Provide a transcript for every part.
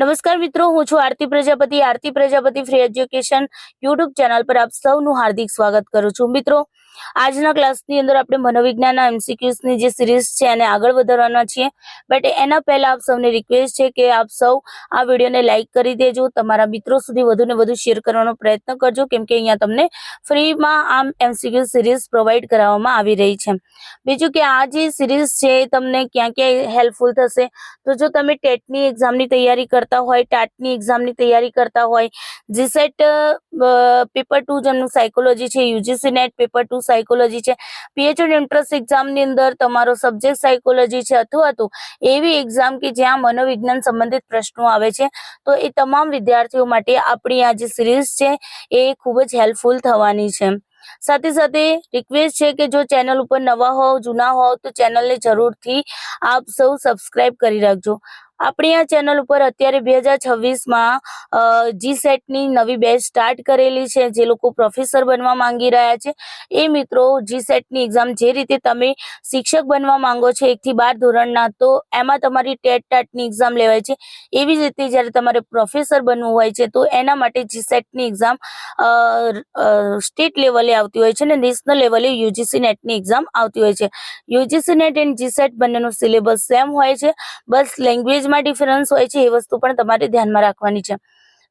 નમસ્કાર મિત્રો, હું છું Aarti Prajapati Aarti Prajapati free education YouTube channel પર આપ સૌનું હાર્દિક સ્વાગત કરું છું. મિત્રો, આજના ક્લાસની અંદર આપણે મનોવિજ્ઞાનના એમસીક્યુઝની જે સિરીઝ છે એને આગળ વધારવાના છીએ. બટ એના પહેલા આપ સૌને રિક્વેસ્ટ છે કે આપ સૌ આ વિડીયોને લાઇક કરી દેજો. તમારા મિત્રો સુધી વધુ ને વધુ શેર કરવાનો પ્રયત્ન કરજો, કેમ કે અહીંયા તમને ફ્રીમાં આમ એમસીક્યુ સિરીઝ પ્રોવાઈડ કરાવવામાં આવી રહી છે. બીજું કે આ જે સિરીઝ છે તમને ક્યાં ક્યાં હેલ્પફુલ થશે? તો જો તમે ટેટની એક્ઝામની તૈયારી કરતા હોય, ટાટની એક્ઝામની તૈયારી કરતા હોય. જીસેટ પેપર ટુ જેમનું સાયકોલોજી છે UGC NET paper two psychology છે. પીએચડી એન્ટ્રન્સ એક્ઝામની અંદર તમારો સબ્જેક્ટ સાયકોલોજી છે અથવા તો એવી એક્ઝામ કે જ્યાં મનોવિજ્ઞાન સંબંધિત પ્રશ્નો આવે છે. તો એ તમામ વિદ્યાર્થીઓ માટે આપણી આ જે સિરીઝ છે, એ ખૂબ જ હેલ્પફુલ થવાની છે. સાથે સાથે રિક્વેસ્ટ છે કે જો ચેનલ ઉપર નવા હોવ, જૂના હોવ, તો ચેનલને જરૂરથી આપ સૌ સબસ્ક્રાઇબ કરી રાખજો. આપણી આ ચેનલ ઉપર અત્યારે બે હજાર છવ્વીસમાં જી સેટની નવી બેચ સ્ટાર્ટ કરેલી છે, જે લોકો પ્રોફેસર બનવા માંગી રહ્યા છે. એ મિત્રો જી સેટની એક્ઝામ જે રીતે તમે શિક્ષક બનવા માંગો છો એકથી બાર ધોરણના, તો એમાં તમારી ટેટ ટાટની એક્ઝામ લેવાય છે. એવી જ રીતે જ્યારે તમારે પ્રોફેસર બનવું હોય છે, તો એના માટે જી સેટની એક્ઝામ સ્ટેટ લેવલે આવતી હોય છે અને નેશનલ લેવલે યુજીસી નેટની એક્ઝામ આવતી હોય છે. UGC NET and G SET બંનેનો સિલેબસ સેમ હોય છે. બસ લેંગ્વેજમાં ડિફરન્સ હોય છે એ વસ્તુ પણ તમારે ધ્યાનમાં રાખવાની છે.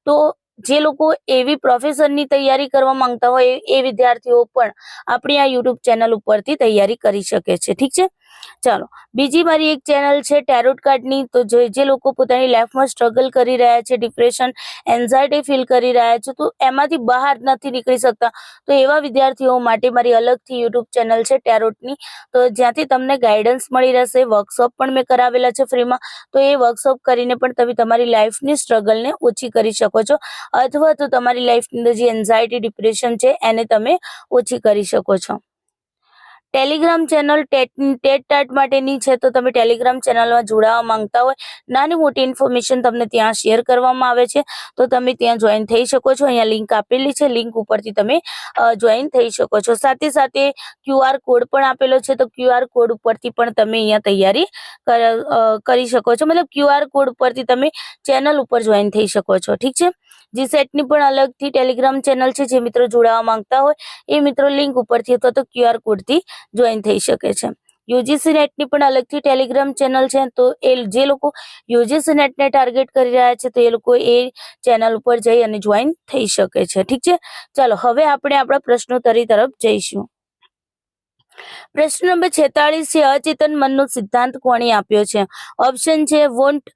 તો જે લોકો એવી પ્રોફેસરની તૈયારી કરવા માંગતા હોય એ વિદ્યાર્થીઓ પણ આપણી આ યુટ્યુબ ચેનલ ઉપરથી તૈયારી કરી શકે છે. ઠીક છે? ચાલો, બીજી મારી એક ચેનલ છે ટેરોટ કાર્ડની. તો જે જે લોકો પોતાની લાઈફમાં સ્ટ્રગલ કરી રહ્યા છે, ડિપ્રેશન, એન્ઝાયટી ફીલ કરી રહ્યા છે, તો એમાંથી બહાર નથી નીકળી શકતા. તો એવા વિદ્યાર્થીઓ માટે મારી અલગથી યુટ્યુબ ચેનલ છે ટેરોટની. તો જ્યાંથી તમને ગાઈડન્સ મળી રહેશે, વર્કશોપ પણ મેં કરાવેલા છે ફ્રીમાં. તો એ વર્કશોપ કરીને પણ તમે તમારી લાઈફની સ્ટ્રગલને ઓછી કરી શકો છો. અથવા તો તમારી લાઈફની અંદર જે એન્ઝાયટી, ડિપ્રેશન છે, એને તમે ઓછી કરી શકો છો. Telegram channel TET TET TAT માટેની છે તો તમે ટેલિગ્રામ ચેનલમાં જોડાવા માંગતા હોય, નાની મોટી ઇન્ફોર્મેશન તમને ત્યાં શેર કરવામાં આવે છે. તો તમે ત્યાં જોઈન થઈ શકો છો. અહીંયા લિંક આપેલી છે. લિંક ઉપરથી તમે જોઈન થઈ શકો છો. સાથે સાથે ક્યુઆર કોડ પણ આપેલો છે. તો ક્યુઆર કોડ ઉપરથી પણ તમે અહીંયા તૈયારી કર- શકો છો. મતલબ ક્યુઆર કોડ ઉપરથી તમે ચેનલ ઉપર જોઈન થઈ શકો છો. ઠીક છે? જી સેટની પણ અલગથી ટેલિગ્રામ ચેનલ છે જે મિત્રો જોડાવા માંગતા હોય, એ મિત્રો લિંક ઉપરથી અથવા તો ક્યુઆર કોડથી જોઈન થઈ શકે છે. યુજીસી નેટની પણ અલગથી ટેલિગ્રામ ચેનલ છે, તો એ જે લોકો યુજીસી નેટને ટાર્ગેટ કરી રહ્યા છે, તો એ લોકો એ ચેનલ ઉપર જઈ અને જોઈન થઈ શકે છે. ઠીક છે? ચાલો, હવે આપણે આપણા પ્રશ્નોત્તરી તરફ જઈશું. પ્રશ્ન નંબર છેતાળીસ અચેતન મનનો સિદ્ધાંત કોણે આપ્યો છે? ઓપ્શન છે, Wundt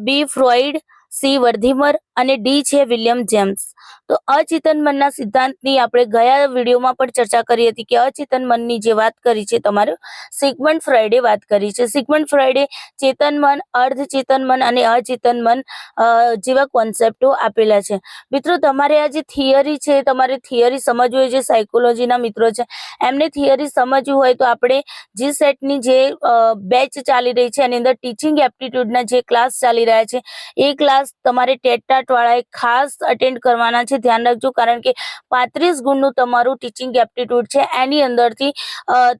B, Freud C Wertheimer અને ડી છે વિલિયમ જેમ્સ. તો અચેતન મનના સિદ્ધાંતની આપણે ગયા વિડીયોમાં પણ ચર્ચા કરી હતી કે અચેતન મનની જે વાત કરી છે, તમારે સિગમન્ડ ફ્રાઈડે વાત કરી છે. સિગમન્ડ ફ્રાઈડે ચેતન મન અર્ધચેતન મન અને અચેતન મન જેવા કોન્સેપ્ટો આપેલા છે. મિત્રો, તમારે આ જે થિયરી છે, તમારે થિયરી સમજવી હોય, જે સાયકોલોજીના મિત્રો છે, એમને થિયરી સમજવી હોય તો આપણે જી સેટની જે બેચ ચાલી રહી છે, એની અંદર ટીચિંગ એપ્ટિટ્યૂડના જે ક્લાસ ચાલી રહ્યા છે, એ ક્લાસ તમારે ટેટાટવાળાએ ખાસ અટેન્ડ કરવાના છે. ધ્યાન રાખજો, કારણ કે પાંત્રીસ ગુણનું તમારું ટીચિંગ એપ્ટિટ્યૂડ છે. એની અંદરથી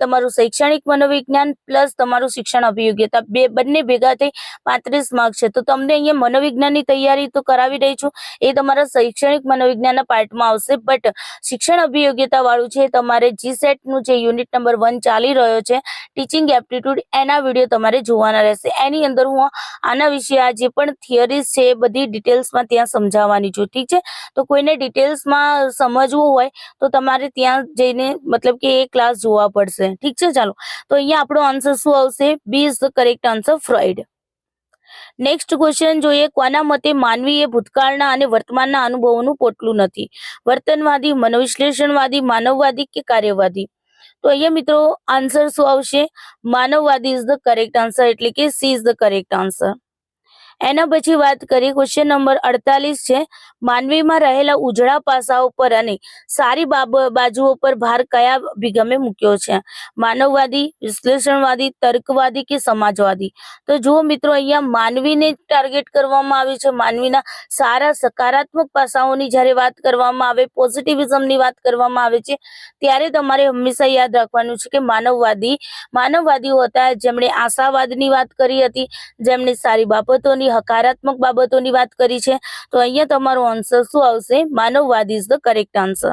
તમારું શૈક્ષણિક મનોવિજ્ઞાન પ્લસ તમારું શિક્ષણ અભિયોગ્યતા, બે, બંને ભેગા થઈ પાંત્રીસ માર્ક છે. તો તમને અહીંયા મનોવિજ્ઞાનની તૈયારી તો કરાવી રહી છું. એ તમારા શૈક્ષણિક મનોવિજ્ઞાનના પાર્ટમાં આવશે. બટ શિક્ષણ અભિયોગ્યતા વાળું છે તમારે જી સેટનું જે યુનિટ નંબર વન ચાલી રહ્યો છે ટીચિંગ એપ્ટિટ્યૂડ એના વીડિયો તમારે જોવાના રહેશે. એની અંદર હું આના વિશે આ જે પણ થિયરીઝ છે એ બધી ડિટેલ્સમાં ત્યાં સમજાવવાની છું. ઠીક છે? તો કોઈને ડિટેલ્સમાં સમજવું હોય તો તમારે ત્યાં જઈને મતલબ કે એ ક્લાસ જોવા પડશે. ઠીક છે? ચાલો. તો અહીંયા આપણો આન્સર શું આવશે? B is the correct answer Freud next question જોઈએ. કોના મતે માનવી એ ભૂતકાળના અને વર્તમાનના અનુભવોનું પોટલું નથી? વર્તનવાદી, મનોવિશ્લેષણવાદી, માનવવાદી કે કાર્યવાદી? તો અહીંયા મિત્રો આન્સર શું આવશે? માનવવાદી ઇઝ ધ કરેક્ટ આન્સર એટલે કે C is the correct answer એના પછી વાત કરી ક્વેશ્ચન નંબર અડતાલીસ છે. માનવીમાં રહેલા ઉજળા પાસાઓ પર અને સારી બાજુઓ પર ભાર કયા અભિગમે મૂક્યો છે? માનવવાદી, વિશ્લેષણવાદી, તર્કવાદી કે સમાજવાદી? તો જુઓ મિત્રો, અહીંયા માનવીને ટાર્ગેટ કરવામાં આવે છે. માનવીના સારા સકારાત્મક પાસાઓની જ્યારે વાત કરવામાં આવે પોઝિટિવિઝમની વાત કરવામાં આવે છે, ત્યારે તમારે હંમેશા યાદ રાખવાનું છે કે માનવવાદી, માનવવાદીઓ હતા જેમણે આશાવાદની વાત કરી હતી, જેમણે સારી બાબતોની બધી હકારાત્મક બાબતોની વાત કરી છે, તો અહીંયા તમારો આન્સર શું આવશે? માનવવાદ ઇઝ ધ કરેક્ટ આન્સર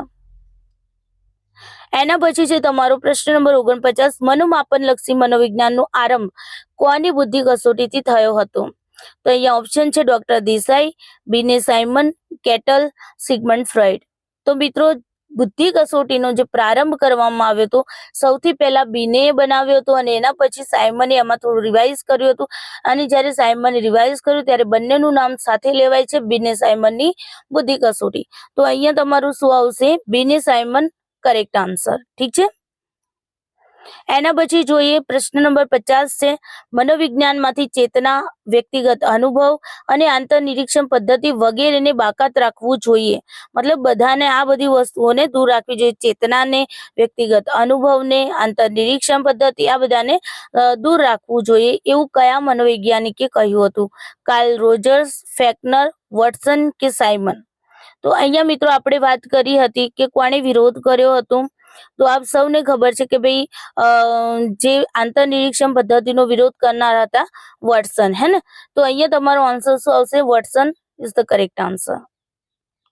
એના પછી છે તમારો પ્રશ્ન નંબર ઓગણપચાસ મનોમાપન લક્ષી મનોવિજ્ઞાનનો આરંભ કોની બુદ્ધિ કસોટીથી થયો હતો? તો અહીંયા ઓપ્શન છે doctor Desai Binet Simon, Cattell Sigmund Freud. તો મિત્રો બુદ્ધિ કસોટીનો જે પ્રારંભ કરવામાં આવ્યો હતો, સૌથી પહેલા બીને બનાવ્યો હતો અને એના પછી સાયમને એમાં થોડું રિવાઇઝ કર્યું હતું. અને જ્યારે સાયમને રિવાઇઝ કર્યું ત્યારે બંનેનું નામ સાથે લેવાય છે બીને સાયમનની બુદ્ધિ કસોટી. તો અહીંયા તમારું શું આવશે? બીને સાયમન કરેક્ટ આન્સર ઠીક છે? એના પછી જોઈએ પ્રશ્ન નંબર પચાસ છે. મનોવિજ્ઞાનમાંથી ચેતના, વ્યક્તિગત અનુભવ અને આંતર નિરીક્ષણ પદ્ધતિ વગેરેને બાકાત રાખવું જોઈએ. મતલબ બધાને આ બધી વસ્તુઓને દૂર રાખવી જોઈએ. ચેતનાને, વ્યક્તિગત અનુભવને આંતર નિરીક્ષણ પદ્ધતિ આ બધાને દૂર રાખવું જોઈએ. એવું કયા મનોવૈજ્ઞાનિકે કહ્યું હતું? કાર્લ રોજર્સ, ફેકનર, વોટસન કે સાયમન? તો અહીંયા મિત્રો આપણે વાત કરી હતી કે કોણે વિરોધ કર્યો હતો. તો આપ સૌને ખબર છે કે ભાઈ જે આંતરનિરીક્ષણ પદ્ધતિનો વિરોધ કરનાર હતા વોટસન, હે ને? તો અહીંયા તમારો આન્સર શું આવશે? Watson is the correct answer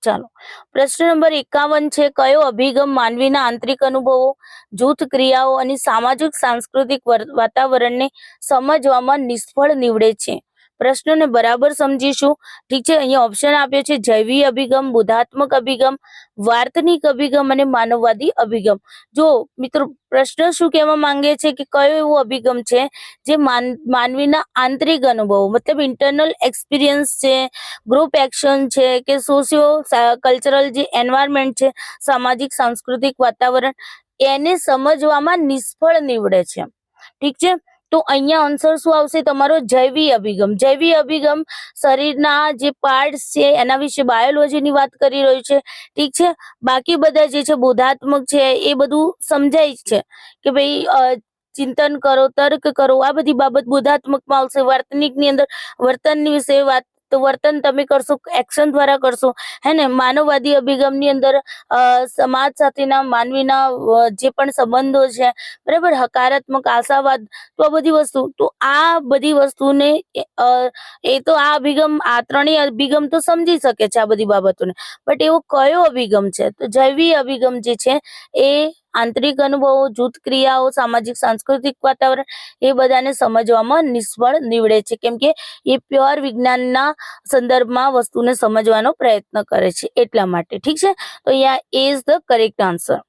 ચાલો. પ્રશ્ન નંબર એકાવન છે, કયો અભિગમ માનવીના આંતરિક અનુભવો, જૂથ ક્રિયાઓ અને સામાજિક, સાંસ્કૃતિક વાતાવરણને સમજવામાં નિષ્ફળ નીવડે છે? પ્રશ્નને બરાબર સમજીશું. ઠીક છે, અહીંયા ઓપ્શન આપ્યો છે, જૈવી અભિગમ, બુદ્ધાત્મક અભિગમ, વાર્તનિક અભિગમ અને માનવવાદી અભિગમ. જો મિત્રો પ્રશ્ન શું કહેવા માંગે છે કે કયો એવો અભિગમ છે જે માન, માનવીના આંતરિક અનુભવો, મતલબ ઇન્ટરનલ એક્સપિરિયન્સ છે ગ્રુપ એક્શન છે કે સોશિયો કલ્ચરલ જે એન્વાયરમેન્ટ છે, સામાજિક, સાંસ્કૃતિક વાતાવરણ, એને સમજવામાં નિષ્ફળ નીવડે છે. ઠીક છે? તો અહીંયા આન્સર શું આવશે? તમારો જૈવી અભિગમ. જૈવી અભિગમ શરીરના જે પાર્ટસ છે, એના વિશે બાયોલોજીની વાત કરી રહ્યું છે. ઠીક છે? બાકી બધા જે છે, બોધાત્મક છે, એ બધું સમજાય છે કે ભાઈ ચિંતન કરો, તર્ક કરો, આ બધી બાબત બોધાત્મકમાં આવશે. વર્તનિકની અંદર, વર્તનની વિશે વાત તો વર્તન તમે કરશો એક્શન દ્વારા કરશો. હે ને? માનવવાદી અભિગમની અંદર સમાજ સાથેના માનવીના જે પણ સંબંધો છે, બરાબર? હકારાત્મક, આશાવાદ, તો આ બધી વસ્તુ. તો આ બધી વસ્તુને એ તો આ અભિગમ, આ ત્રણેય અભિગમ તો સમજી શકે છે આ બધી બાબતોને. બટ એવો કયો અભિગમ છે? તો જૈવી અભિગમ જે છે, એ આંતરિક અનુભવો, જૂથ ક્રિયાઓ, સામાજિક, સાંસ્કૃતિક વાતાવરણ એ બધાને સમજવામાં નિષ્ફળ નીવડે છે. કેમ કે એ પ્યોર વિજ્ઞાનના સંદર્ભમાં વસ્તુને સમજવાનો પ્રયત્ન કરે છે. એટલા માટે. ઠીક છે? તો અહીંયા A is the correct answer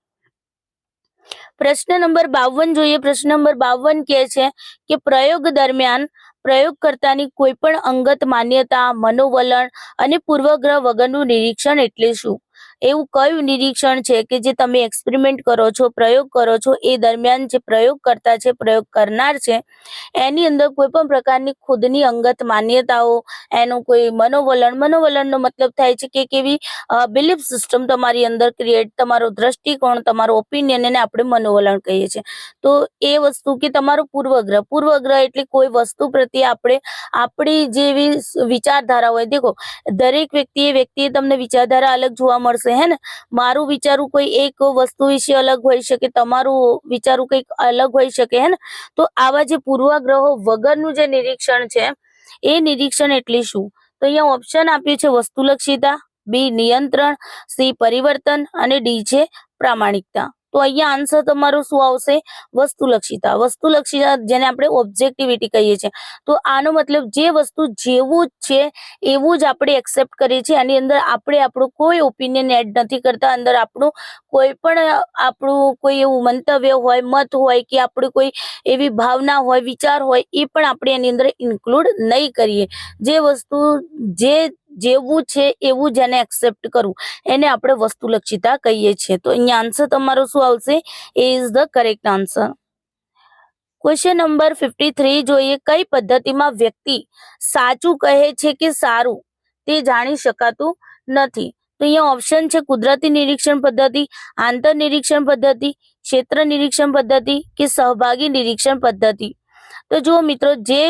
પ્રશ્ન નંબર બાવન જોઈએ. પ્રશ્ન નંબર બાવન કહે છે કે પ્રયોગ દરમિયાન પ્રયોગકર્તાની કોઈ પણ અંગત માન્યતા, મનોવલણ અને પૂર્વગ્રહ વગરનું નિરીક્ષણ એટલે શું? એવું કયું નિરીક્ષણ છે કે જે તમે એક્સપેરિમેન્ટ કરો છો, પ્રયોગ કરો છો, એ દરમિયાન જે પ્રયોગ કરતા છે, પ્રયોગ કરનાર છે, એની અંદર કોઈ પણ પ્રકારની ખુદની અંગત માન્યતાઓ, એનું કોઈ મનોવલણ, મનોવલણનો મતલબ થાય છે કે કેવી બિલીફ સિસ્ટમ તમારી અંદર ક્રિએટ તમારો દ્રષ્ટિકોણ, તમારો ઓપિનિયન એને આપણે મનોવલણ કહીએ છીએ. તો એ વસ્તુ કે તમારો પૂર્વગ્રહ પૂર્વગ્રહ એટલે કોઈ વસ્તુ પ્રત્યે આપણે, આપણી જેવી વિચારધારા હોય, દેખો, દરેક વ્યક્તિએ વ્યક્તિએ તમને વિચારધારા અલગ જોવા મળશે હે ને? મારું વિચારું કોઈ એક વસ્તુ વિશે અલગ હોઈ શકે, તમારું વિચારું કંઈક અલગ હોઈ શકે, હે ને? તો આવા જે પૂર્વાગ્રહો વગરનું જે નિરીક્ષણ છે, એ નિરીક્ષણ એટલે શું? તો અહીંયા ઓપ્શન આપ્યું છે વસ્તુલક્ષિતા, બી નિયંત્રણ, સી પરિવર્તન અને ડી છે પ્રામાણિકતા. તો અહીંયા આન્સર તમારો શું આવશે? વસ્તુલક્ષિતા. વસ્તુલક્ષિતા જેને આપણે ઓબ્જેક્ટિવિટી કહીએ છીએ. તો આનો મતલબ જે વસ્તુ જેવું જ છે, એવું જ આપણે એક્સેપ્ટ કરીએ છીએ. આની અંદર આપણે આપણું કોઈ ઓપિનિયન એડ નથી કરતા. અંદર આપણું કોઈ પણ, આપણું કોઈ એવું મંતવ્ય હોય, મત હોય કે આપણું કોઈ એવી ભાવના હોય, વિચાર હોય, એ પણ આપણે એની અંદર ઇન્ક્લુડ નહીં કરીએ. જે વસ્તુ જે જેવું છે એવું જ એને એક્સેપ્ટ કરવું. એને આપણે વસ્તુલક્ષિતા કહીએ છીએ. તો અહીંયા આન્સર તમારો શું આવશે? A is the correct answer question number fifty three જોઈએ, કઈ પદ્ધતિમાં વ્યક્તિ સાચું કહે છે કે સારું તે જાણી શકાતું નથી? તો અહીંયા ઓપ્શન છે કુદરતી નિરીક્ષણ પદ્ધતિ, આંતર નિરીક્ષણ પદ્ધતિ, ક્ષેત્ર નિરીક્ષણ પદ્ધતિ કે સહભાગી નિરીક્ષણ પદ્ધતિ. તો જુઓ મિત્રો, જે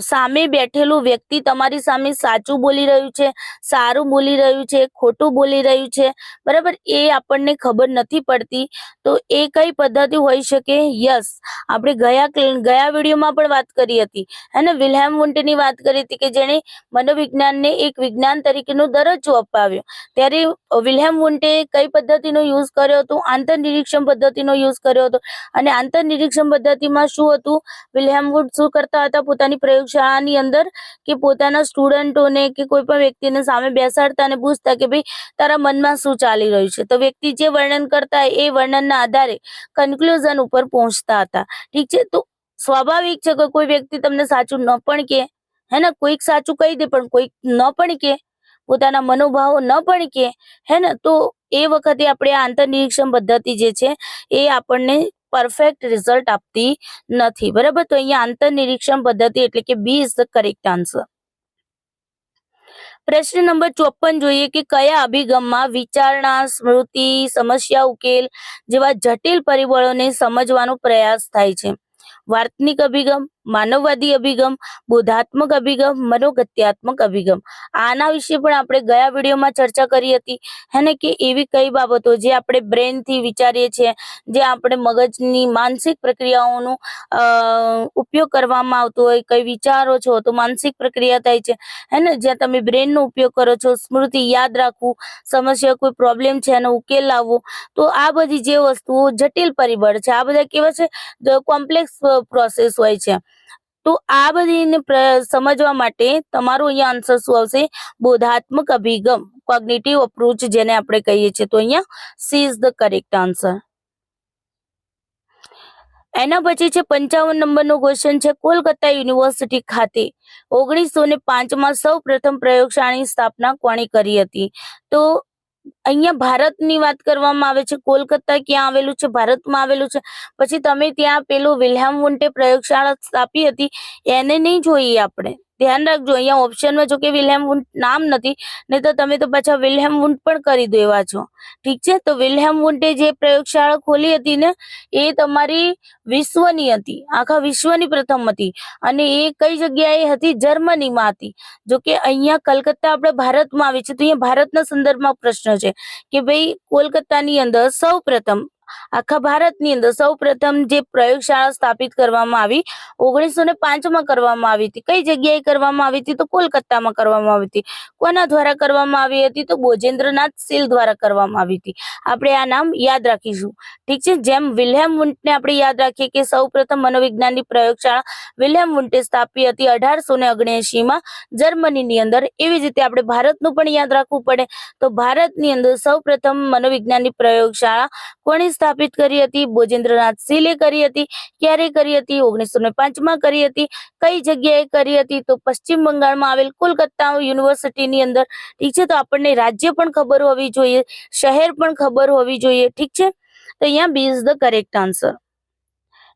સામે બેઠેલું વ્યક્તિ તમારી સામે સાચું બોલી રહ્યું છે, સારું બોલી રહ્યું છે, ખોટું બોલી રહ્યું છે, બરાબર? એ આપણને ખબર નથી પડતી. તો એ કઈ પદ્ધતિ હોઈ શકે? યસ. આપણે ગયા ગયા વિડીયોમાં પણ વાત કરી હતી. અને વિલ્હેમ વુન્ટની વાત કરી હતી કે જેણે મનોવિજ્ઞાનને એક વિજ્ઞાન તરીકેનો દરજ્જો અપાવ્યો. ત્યારે વિલ્હેમ વુન્ટે કઈ પદ્ધતિનો યુઝ કર્યો હતો? આંતરનિરીક્ષણ પદ્ધતિનો યુઝ કર્યો હતો. અને આંતરનિરીક્ષણ પદ્ધતિમાં શું હતું? વિલ્હેમ વુડ શું કરતા હતા? પોતાની પ્રયોગશાળાની અંદર કે પોતાના સ્ટુડન્ટોને કે કોઈ પણ વ્યક્તિને સામે બેસાડતા અને પૂછતા કે ભાઈ, તારા મનમાં શું ચાલી રહ્યું છે? તો વ્યક્તિ જે વર્ણન કરતા એ વર્ણનના આધારે કન્ક્લુઝન ઉપર પહોંચતા હતા. ઠીક છે? તો સ્વાભાવિક છે કે કોઈ વ્યક્તિ તમને સાચું ન પણ કે હે ને? કોઈક સાચું કહી દે પણ કોઈક ન પણ કે પોતાના મનોભાવો ન પણ કે હે ને? તો એ વખતે આપણે આ આંતરનિરીક્ષણ પદ્ધતિ જે છે એ આપણને પરફેક્ટ રિઝલ્ટ આપતી નથી. બરાબર? તો અહીંયા આંતરનિરીક્ષણ પદ્ધતિ એટલે કે B is the correct answer પ્રશ્ન નંબર ચોપન જોઈએ કે કયા અભિગમમાં વિચારણા, સ્મૃતિ, સમસ્યા, ઉકેલ જેવા જટિલ પરિબળોને સમજવાનો પ્રયાસ થાય છે? વાર્તનિક અભિગમ માનવવાદી અભિગમ, બોધાત્મક અભિગમ, મનોગત્યાત્મક અભિગમ. આના વિશે પણ આપણે ગયા વિડીયોમાં ચર્ચા કરી હતી. હેને કે એવી કઈ બાબતો જે આપણે બ્રેનથી વિચારીએ છીએ, જે આપણે મગજની માનસિક પ્રક્રિયાઓનો ઉપયોગ કરવામાં આવતો હોય, કઈ વિચારો છો તો માનસિક પ્રક્રિયા થાય છે. હેને, જ્યાં તમે બ્રેનનો ઉપયોગ કરો છો, સ્મૃતિ યાદ રાખવું, સમસ્યા કોઈ પ્રોબ્લેમ છે એનો ઉકેલ લાવવો, તો આ બધી જે વસ્તુઓ જટિલ પરિબળ છે, આ બધા કેવા છે? કોમ્પ્લેક્સ પ્રોસેસ હોય છે. તો આ બધીને સમજવા માટે તમારો અહીંયા આન્સર શું આવશે? બોધાત્મક અભિગમ કોગ્નેટિવ અપ્રોચ જેને આપણે કહીએ છીએ. તો અહીંયા C is the correct answer એના પછી છે પંચાવન નંબરનો ક્વેશ્ચન છે કોલકાતા યુનિવર્સિટી ખાતે. ઓગણીસો ને પાંચમાં સૌ પ્રથમ પ્રયોગશાળાની સ્થાપના કોણે કરી હતી? તો અહીંયા ભારતની વાત કરવામાં આવે છે, કોલકાતા ક્યાં આવેલું છે, ભારતમાં આવેલું છે. પછી તમે ત્યાં પેલું વિલ્હેમ વુન્ટે પ્રયોગશાળા સ્થાપી હતી, એને નહીં જોઈએ આપણે. ધ્યાન રાખજો. અહીંયા ઓપ્શનમાં જો કે વિલહેમ વુન્ટ નામ નથી, નહીં તો તમે તો પાછા વિલહેમ વુન્ટ પણ કરી દેવા છો. ઠીક છે? તો વિલહેમ વુન્ટે જે પ્રયોગશાળા ખોલી હતી ને, એ તમારી વિશ્વની હતી, આખા વિશ્વની પ્રથમ હતી. અને એ કઈ જગ્યાએ હતી? જર્મનીમાં હતી. જો કે અહીંયા કલકત્તા આપણે ભારતમાં આવી છે. તો અહીંયા ભારતના સંદર્ભમાં પ્રશ્ન છે કે ભાઈ, કોલકાતાની અંદર સૌ આખા ભારતની અંદર સૌ જે પ્રયોગશાળા સ્થાપિત કરવામાં આવી ઓગણીસો ને પાંચમાં કરવામાં આવી હતી. કઈ જગ્યાએ કરવામાં આવી હતી તો કોલકાતામાં કરવામાં આવી હતી. કોના દ્વારા કરવામાં આવી હતી તો બોજેન્દ્રનાથ સિલ દ્વારા કરવામાં આવી હતી. આપણે આ નામ યાદ રાખીશું. ઠીક છે, જેમ વિલ્હેમ વુન્ટને આપણે યાદ રાખીએ કે સૌ પ્રથમ મનોવિજ્ઞાનની પ્રયોગશાળા વિલ્હેમ વુન્ટે સ્થાપી હતી અઢારસો ને ઓગણએંશીમાં જર્મનીની અંદર. એવી જ રીતે આપણે ભારતનું પણ યાદ રાખવું પડે. તો ભારતની અંદર સૌ પ્રથમ મનોવિજ્ઞાનની પ્રયોગશાળા કોણે સ્થાપિત કરી હતી બોજેન્દ્રનાથ સિલે કરી હતી, ક્યારે કરી હતી, ઓગણીસો ને પાંચમાં કરી હતી, કઈ જગ્યાએ કરી હતી, તો પશ્ચિમ બંગાળમાં આવેલ કોલકાતા યુનિવર્સિટીની અંદર. ઠીક છે, તો આપણને રાજ્ય પણ ખબર હોવી જોઈએ, શહેર પણ ખબર હોવી જોઈએ, ઠીક છે? તો અહીંયા B is the correct answer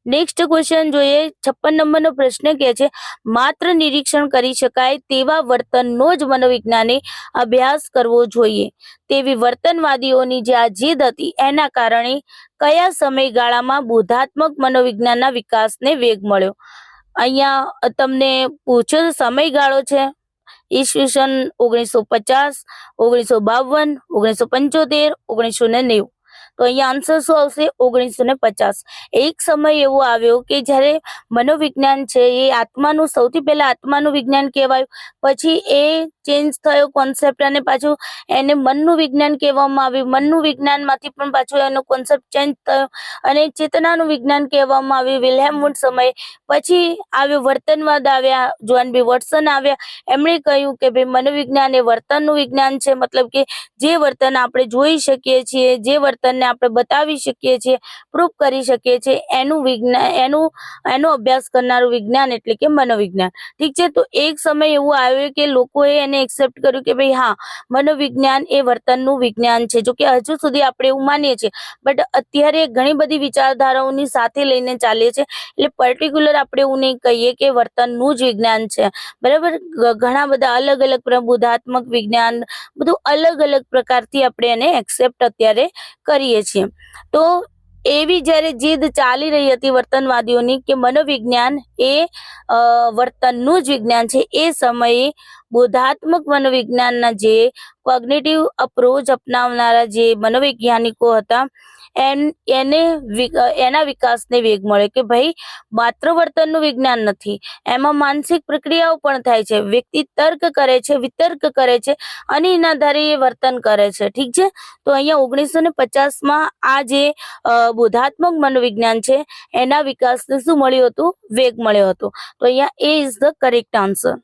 next question જોઈએ. છપ્પન નંબરનો પ્રશ્ન કે છે, માત્ર નિરીક્ષણ કરી શકાય તેવા વર્તનનો જ મનોવિજ્ઞાને અભ્યાસ કરવો જોઈએ. તેવી વર્તનવાદીઓની જે આ જીદ હતી, એના કારણે કયા સમયગાળામાં બોધાત્મક મનોવિજ્ઞાનના વિકાસને વેગ મળ્યો? અહીંયા તમને પૂછ્યો સમયગાળો છે. ઈસવીસન ઓગણીસો પચાસ, ઓગણીસો બાવન, ઓગણીસો પંચોતેર, ઓગણીસો ને નેવું. તો અહીંયા આન્સર શું આવશે? ઓગણીસો ને પચાસ. એક સમય એવો આવ્યો કે જ્યારે મનોવિજ્ઞાન છે, એ આત્માનું સૌથી પહેલા આત્માનું વિજ્ઞાન કહેવાયું. પછી એ ચેન્જ થયો કોન્સેપ્ટ અને પાછું એને મનનું વિજ્ઞાન કહેવામાં આવ્યું. મનનું વિજ્ઞાનમાંથી પણ પાછું એનો કોન્સેપ્ટ ચેન્જ થયો અને ચેતનાનું વિજ્ઞાન કહેવામાં આવ્યું. વિલ્હેમ સમય. પછી આવ્યો વર્તનવાદ આવ્યા જોન બી વોટસન આવ્યા. એમણે કહ્યું કે ભાઈ મનોવિજ્ઞાન એ વર્તનનું વિજ્ઞાન છે. મતલબ કે જે વર્તન આપણે જોઈ શકીએ છીએ, જે વર્તનને આપણે બતાવી શકીએ છીએ પ્રૂફ કરી શકીએ છીએ એનું વિજ્ઞાન એનું, એનો અભ્યાસ કરનારું વિજ્ઞાન એટલે કે મનોવિજ્ઞાન. ઠીક છે? તો એક સમય એવું આવ્યો કે લોકોએ એને એક્સેપ્ટ કર્યું કે ભાઈ હા, મનોવિજ્ઞાન એ વર્તનનું વિજ્ઞાન છે જો કે હજુ સુધી આપણે એવું માનીએ છીએ. બટ અત્યારે ઘણી બધી વિચારધારાઓની સાથે લઈને ચાલીએ છીએ, એટલે પર્ટિક્યુલર આપણે એવું નહીં કહીએ કે વર્તનનું જ વિજ્ઞાન છે. બરાબર? ઘણા બધા અલગ અલગ પ્રબોધાત્મક વિજ્ઞાન, બધું અલગ અલગ પ્રકારથી આપણે એને એક્સેપ્ટ અત્યારે કરીએ છીએ. તો એવી જ્યારે જીદ ચાલી રહી હતી વર્તનવાદીઓની કે મનોવિજ્ઞાન એ વર્તનનું જ વિજ્ઞાન છે, એ સમયે બોધાત્મક મનોવિજ્ઞાનના જે કોગ્નેટિવ અપ્રોચ અપનાવનારા જે મનોવૈજ્ઞાનિકો હતા એન, એને વિકાસને વેગ મળે કે ભાઈ માત્ર વર્તનનું વિજ્ઞાન નથી. એમાં માનસિક પ્રક્રિયાઓ પણ થાય છે. વ્યક્તિ તર્ક કરે છે, વિતર્ક કરે છે અને એના આધારે એ વર્તન કરે છે. ઠીક છે? તો અહીંયા ઓગણીસો ને પચાસમાં આ જે બોધાત્મક મનોવિજ્ઞાન છે, એના વિકાસને શું મળ્યું હતું? વેગ મળ્યો હતો. તો અહીંયા A is the correct answer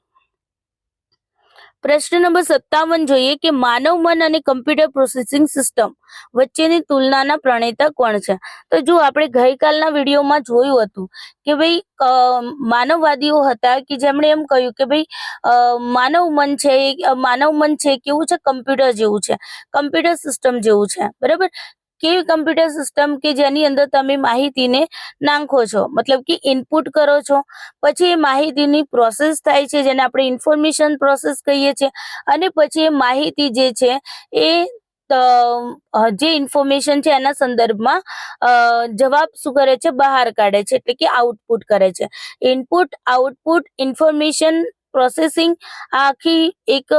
પ્રશ્ન નંબર સત્તાવન જોઈએ કે માનવ મન અને કમ્પ્યુટર પ્રોસેસિંગ સિસ્ટમ વચ્ચેની તુલનાના પ્રણેતા કોણ છે? તો જો આપણે ગઈકાલના વિડીયોમાં જોયું હતું કે ભાઈ માનવવાદીઓ હતા કે જેમણે એમ કહ્યું કે ભાઈ માનવ મન છે માનવ મન છે કેવું છે? કમ્પ્યુટર જેવું છે. કમ્પ્યુટર સિસ્ટમ જેવું છે. બરાબર? કેવી કમ્પ્યુટર સિસ્ટમ કે જેની અંદર તમે માહિતીને નાખો છો? મતલબ કે ઇનપુટ કરો છો. પછી એ માહિતીની પ્રોસેસ થાય છે, જેને આપણે ઇન્ફોર્મેશન પ્રોસેસ કહીએ છીએ. અને પછી એ માહિતી જે છે, એ જે ઇન્ફોર્મેશન છે, એના સંદર્ભમાં જવાબ શું કરે છે? બહાર કાઢે છે, એટલે કે આઉટપુટ કરે છે. ઇનપુટ આઉટપુટ ઇન્ફોર્મેશન પ્રોસેસિંગ આખી એક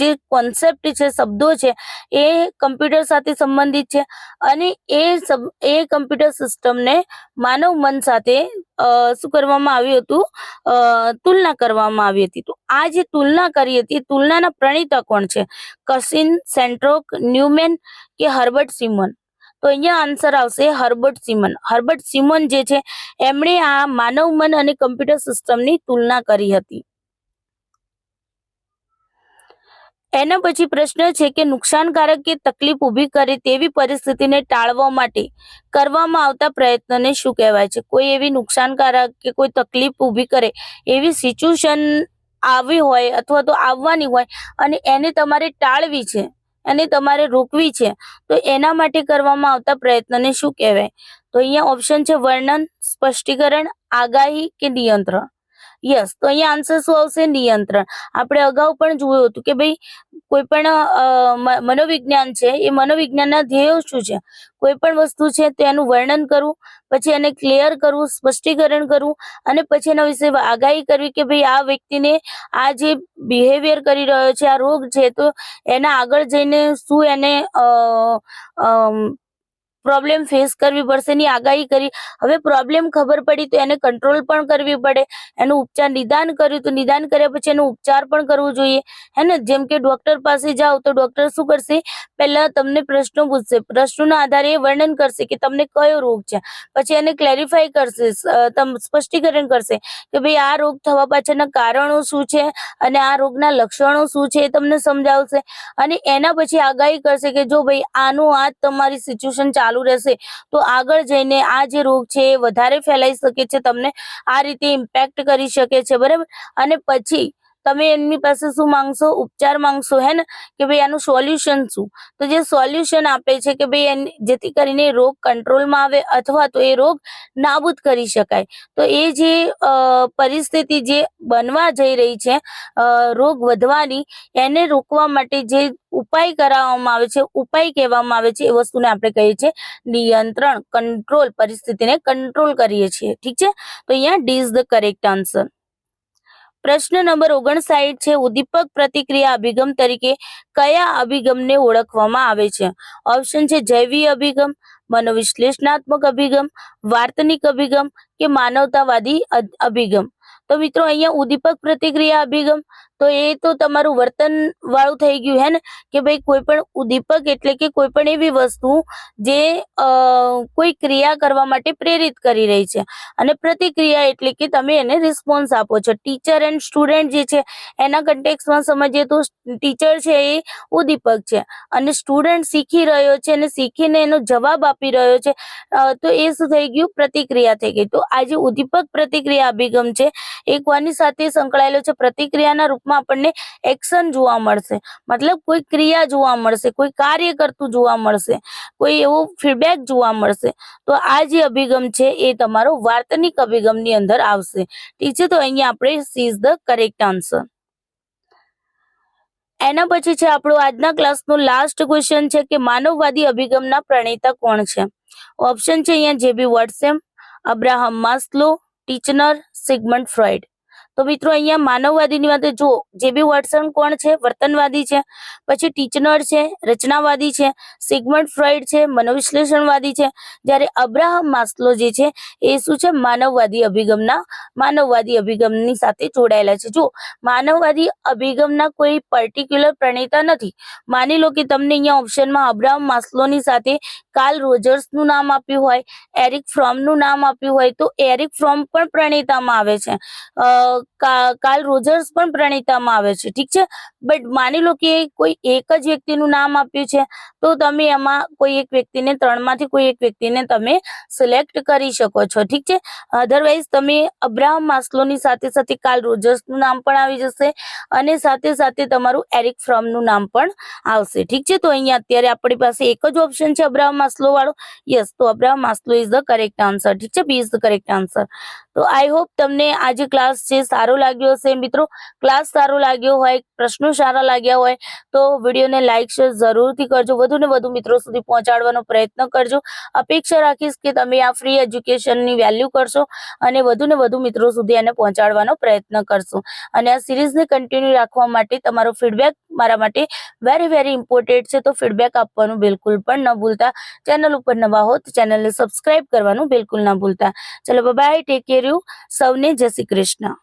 જે કોન્સેપ્ટ છે, શબ્દો છે, એ કમ્પ્યુટર સાથે સંબંધિત છે. અને એ સબ, એ કમ્પ્યુટર સિસ્ટમને માનવ મન સાથે શું કરવામાં આવ્યું હતું? તુલના કરવામાં આવી હતી. તો આ જે તુલના કરી હતી તુલનાના પ્રણેતા કોણ છે? કસિન સેન્ટ્રોક ન્યુમેન કે હર્બર્ટ સિમન તો અહીંયા આન્સર આવશે હર્બર્ટ સિમન. હર્બર્ટ સિમન જે છે, એમણે આ માનવ મન અને કમ્પ્યુટર સિસ્ટમની તુલના કરી હતી. એના પછી પ્રશ્ન છે કે નુકસાનકારક કે તકલીફ ઊભી કરે તેવી પરિસ્થિતિને ટાળવા માટે કરવામાં આવતા પ્રયત્નને શું કહેવાય છે? કોઈ એવી નુકસાનકારક કે કોઈ તકલીફ ઊભી કરે એવી સિચ્યુએશન આવી હોય અથવા તો આવવાની હોય અને એને તમારે ટાળવી છે. અને તમારે રોકવી છે, તો એના માટે કરવામાં આવતા પ્રયત્નને શું કહેવાય? તો અહીંયા ઓપ્શન છે વર્ણન, સ્પષ્ટીકરણ, આગાહી કે નિયંત્રણ. યસ તો અહીંયા આન્સર શું આવશે? નિયંત્રણ. આપણે અગાઉ પણ જોયું હતું કે ભાઈ, કોઈ પણ મનોવિજ્ઞાન છે, એ મનોવિજ્ઞાનના ધ્યેયો શું છે? કોઈ પણ વસ્તુ છે, તેનું વર્ણન કરવું, પછી એને ક્લિયર કરવું, સ્પષ્ટીકરણ કરવું, અને પછી એના વિશે આગાહી કરવી કે ભાઈ આ વ્યક્તિને આ જે બિહેવિયર કરી રહ્યો છે, આ રોગ છે, તો એના આગળ જઈને શું એને પ્રોબ્લેમ ફેસ કરવી પડશે, એની આગાહી કરી. હવે પ્રોબ્લેમ ખબર પડી તો એને કંટ્રોલ પણ કરવી પડે. એનું ઉપચાર નિદાન કર્યું તો નિદાન કર્યા પછી એનો ઉપચાર પણ કરવો જોઈએ. હે ને? જેમ કે ડોક્ટર પાસે જાઓ તો ડોક્ટર શું કરશે? પહેલા તમને પ્રશ્નો પૂછશે. પ્રશ્નોના આધારે વર્ણન કરશે કે તમને કયો રોગ છે. પછી એને ક્લેરિફાઈ કરશે સ્પષ્ટીકરણ કરશે કે ભાઈ આ રોગ થવા પાછળના કારણો શું છે અને આ રોગના લક્ષણો શું છે એ તમને સમજાવશે. અને એના પછી આગાહી કરશે કે જો ભાઈ આનું આ તમારી સિચ્યુએશન ચાલુ રહેશે. તો આગળ જઈને આ જે રોગ છે એ વધારે ફેલાઈ શકે છે, તમને આ રીતે ઇમ્પેક્ટ કરી શકે છે, બરાબર? અને પછી તમે એમની પાસે શું માંગશો? ઉપચાર માંગશો, હે ને? કે ભાઈ આનું સોલ્યુશન શું? તો જે સોલ્યુશન આપે છે કે ભાઈ જેથી કરીને રોગ કંટ્રોલમાં આવે અથવા તો એ રોગ નાબૂદ કરી શકાય. તો એ જે પરિસ્થિતિ જે બનવા જઈ રહી છે રોગ વધવાની, એને રોકવા માટે જે ઉપાય કરાવવામાં આવે છે, ઉપાય કહેવામાં આવે છે, એ વસ્તુને આપણે કહીએ છીએ નિયંત્રણ, કંટ્રોલ, પરિસ્થિતિને કંટ્રોલ કરીએ છીએ. ઠીક છે? તો અહીંયા D is the correct answer. પ્રશ્ન નંબર ઓગણસાઠ છે, ઉદ્દીપક પ્રતિક્રિયા અભિગમ તરીકે કયા અભિગમને ઓળખવામાં આવે છે? ઓપ્શન છે જૈવી અભિગમ, મનોવિશ્લેષણાત્મક અભિગમ, વાર્તનિક અભિગમ કે માનવતાવાદી અભિગમ. તો મિત્રો, અહીંયા ઉદ્દીપક પ્રતિક્રિયા અભિગમ તો એ તો તમારું વર્તન વાળું થઈ ગયું, હે ને? કે ભાઈ કોઈ પણ ઉદ્દીપક એટલે કે કોઈ પણ એવી વસ્તુ જે કોઈ ક્રિયા કરવા માટે પ્રેરિત કરી રહી છે. અને પ્રતિક્રિયા એટલે કે તમે એને રિસ્પોન્સ આપો છો. ટીચર એન્ડ સ્ટુડન્ટ જે છે, એના કન્ટેક્સમાં સમજીએ તો ટીચર છે એ ઉદ્દીપક છે. અને સ્ટુડન્ટ શીખી રહ્યો છે અને શીખીને એનો જવાબ આપી રહ્યો છે. તો એ શું થઈ ગયું? પ્રતિક્રિયા થઈ ગઈ. તો આ જે ઉદ્દીપક પ્રતિક્રિયા અભિગમ છે, એ કોની સાથે સંકળાયેલો છે? પ્રતિક્રિયાના રૂપમાં આપણને એક્શન જોવા મળશે. મતલબ કોઈ ક્રિયા જોવા મળશે, કોઈ કાર્ય કરતું જોવા મળશે, કોઈ એવો ફીડબેક જોવા મળશે. તો આ જે અભિગમ છે એ તમારો વાર્તનિક અભિગમની અંદર આવશે. ઠીક છે, તો અહીંયા આપણે સીઝ ધ કરેક્ટ આન્સર એના પછી છે આપણો આજના ક્લાસનો લાસ્ટ ક્વેશ્ચન છે કે માનવવાદી અભિગમના પ્રણેતા કોણ છે? ઓપ્શન છે અહીંયા J B Watson Abraham Maslow, Titchener Sigmund Freud તો મિત્રો અહીંયા માનવવાદીની વાત જો જે બી વોટ્સન કોણ છે? વર્તનવાદી છે. પછી ટીચનર છે, રચનાવાદી છે. સિગમન્ડ ફ્રોઇડ છે, મનોવિશ્લેષણવાદી છે. જ્યારે અબ્રાહમ માસ્લો જે છે, એ શું છે? માનવવાદી અભિગમના, માનવવાદી અભિગમની સાથે જોડાયેલા છે. જો માનવવાદી અભિગમના કોઈ પર્ટિક્યુલર પ્રણેતા નથી. માની લો કે તમને અહીંયા ઓપ્શનમાં અબ્રાહમ માસ્લોની સાથે કાર્લ રોજર્સનું નામ આપ્યું હોય એરિક ફ્રોમનું નામ આપ્યું હોય, તો એરિક ફ્રોમ પણ પ્રણેતામાં આવે છે. અ, કા- કાર્લ રોજર્સ પણ પ્રણીતામાં આવે છે. ઠીક છે? બટ માની લો કે કોઈ એક જ વ્યક્તિનું નામ આપ્યું છે તો તમે એમાં કોઈ એક વ્યક્તિને ત્રણમાંથી કોઈ એક વ્યક્તિને તમે સિલેક્ટ કરી શકો છો. ઠીક છે? અધરવાઇઝ તમે અબ્રાહમ માસ્લોની સાથે સાથે કાલ રોજર્સનું નામ પણ આવી જશે અને સાથે સાથે તમારું એરિક ફ્રોમનું નામ પણ આવશે. ઠીક છે? તો અહીંયા અત્યારે આપણી પાસે એક જ ઓપ્શન છે અબ્રાહમ માસ્લો વાળો યસ તો Abraham Maslow is the correct answer. ઠીક છે? B is the correct answer. તો આઈ હોપ તમને આ જે ક્લાસ છે સારો લાગ્યો હશે મિત્રો ક્લાસ સારો લાગ્યો હોય, પ્રશ્નો સારા લાગ્યા હોય, તો વિડીયોને લાઇક શેર જરૂરથી કરજો. વધુ ને વધુ મિત્રો સુધી પહોંચાડવાનો પ્રયત્ન કરજો. અપેક્ષા રાખીશ કે તમે આ ફ્રી એજ્યુકેશનની વેલ્યુ કરશો અને વધુ ને વધુ મિત્રો સુધી એને પહોંચાડવાનો પ્રયત્ન કરશો. અને આ સિરીઝને કન્ટિન્યુ રાખવા માટે તમારો ફીડબેક મારા માટે વેરી વેરી ઇમ્પોર્ટન્ટ છે. તો ફીડબેક આપવાનું બિલકુલ પણ ન ભૂલતા. ચેનલ ઉપર નવા હો તો ચેનલને સબસ્ક્રાઇબ કરવાનું બિલકુલ ન ભૂલતા. ચલો બાય ટેક કેર યુ સૌને જય શ્રી કૃષ્ણ.